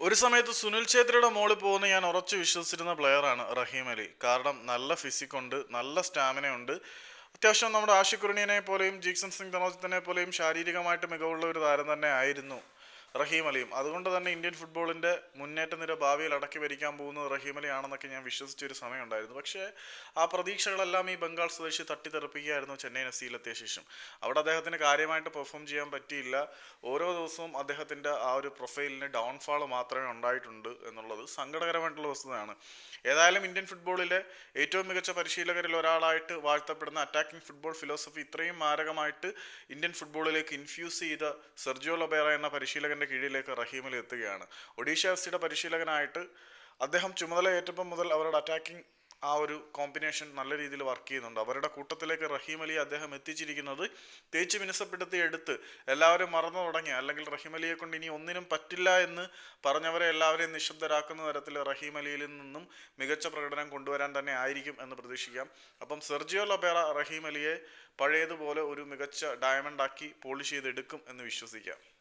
ഒരു സമയത്ത് സുനിൽ ഛേത്രിയുടെ മോളിൽ പോകുന്ന ഞാൻ ഉറച്ചു വിശ്വസിച്ചിരുന്ന പ്ലെയറാണ് റഹീം അലി. കാരണം നല്ല ഫിസിക് ഉണ്ട് നല്ല സ്റ്റാമിന ഉണ്ട്. അത്യാവശ്യം നമ്മുടെ ആഷിഖ് പോലെയും ജീക്സൺ സിംഗ് ധനോജിത്തിനെ പോലെയും ശാരീരികമായിട്ട് മികവുള്ള ഒരു താരം തന്നെ ആയിരുന്നു. റഹീം അലിയും. അതുകൊണ്ട് തന്നെ ഇന്ത്യൻ ഫുട്ബോളിന്റെ മുന്നേറ്റ നിര ഭാവിയിൽ അടക്കി ഭരിക്കാൻ പോകുന്നത് റഹീം അലി ആണെന്നൊക്കെ ഞാൻ വിശ്വസിച്ചൊരു സമയമുണ്ടായിരുന്നു. പക്ഷേ ആ പ്രതീക്ഷകളെല്ലാം ഈ ബംഗാൾ സ്വദേശി തട്ടിത്തെറിപ്പിക്കുകയായിരുന്നു ചെന്നൈ എഫ് സിയിലെത്തിയ ശേഷം. അവിടെ അദ്ദേഹത്തിന് കാര്യമായിട്ട് പെർഫോം ചെയ്യാൻ പറ്റിയില്ല. ഓരോ ദിവസവും അദ്ദേഹത്തിന്റെ ആ ഒരു പ്രൊഫൈലിന് ഡൗൺഫാൾ മാത്രമേ ഉണ്ടായിട്ടുണ്ട് എന്നുള്ളത് സങ്കടകരമായിട്ടുള്ള വസ്തുതയാണ്. ഏതായാലും ഇന്ത്യൻ ഫുട്ബോളിലെ ഏറ്റവും മികച്ച പരിശീലകരിൽ ഒരാളായിട്ട് വാഴ്ത്തപ്പെടുന്ന അറ്റാക്കിംഗ് ഫുട്ബോൾ ഫിലോസഫി ഇത്രയും മാരകമായിട്ട് ഇന്ത്യൻ ഫുട്ബോളിലേക്ക് ഇൻഫ്യൂസ് ചെയ്ത സെർജിയോ ലൊബേറ എന്ന പരിശീലകന്റെ കീഴിലേക്ക് റഹീമിൽ എത്തുകയാണ്. ഒഡീഷ എഫ് സിയുടെ പരിശീലകനായിട്ട് അദ്ദേഹം ചുമതല ഏറ്റപ്പം മുതൽ അവരുടെ അറ്റാക്കിംഗ് ആ ഒരു കോമ്പിനേഷൻ നല്ല രീതിയിൽ വർക്ക് ചെയ്യുന്നുണ്ട്. അവരുടെ കൂട്ടത്തിലേക്ക് റഹീം അലി അദ്ദേഹം എത്തിച്ചിരിക്കുന്നത് തേച്ച് മിനുസപ്പെടുത്തി എടുത്ത് എല്ലാവരും മറന്നു തുടങ്ങി. അല്ലെങ്കിൽ റഹീം അലിയെ കൊണ്ട് ഇനി ഒന്നിനും പറ്റില്ല എന്ന് പറഞ്ഞവരെ എല്ലാവരെയും നിശബ്ദരാക്കുന്ന തരത്തിൽ റഹീം അലിയിൽ നിന്നും മികച്ച പ്രകടനം കൊണ്ടുവരാൻ തന്നെ ആയിരിക്കും എന്ന് പ്രതീക്ഷിക്കാം. അപ്പം സെർജിയോ ലബേറ റഹീം അലിയെ പഴയതുപോലെ ഒരു മികച്ച ഡയമണ്ട് ആക്കി പോളിഷ് ചെയ്തെടുക്കും എന്ന് വിശ്വസിക്കാം.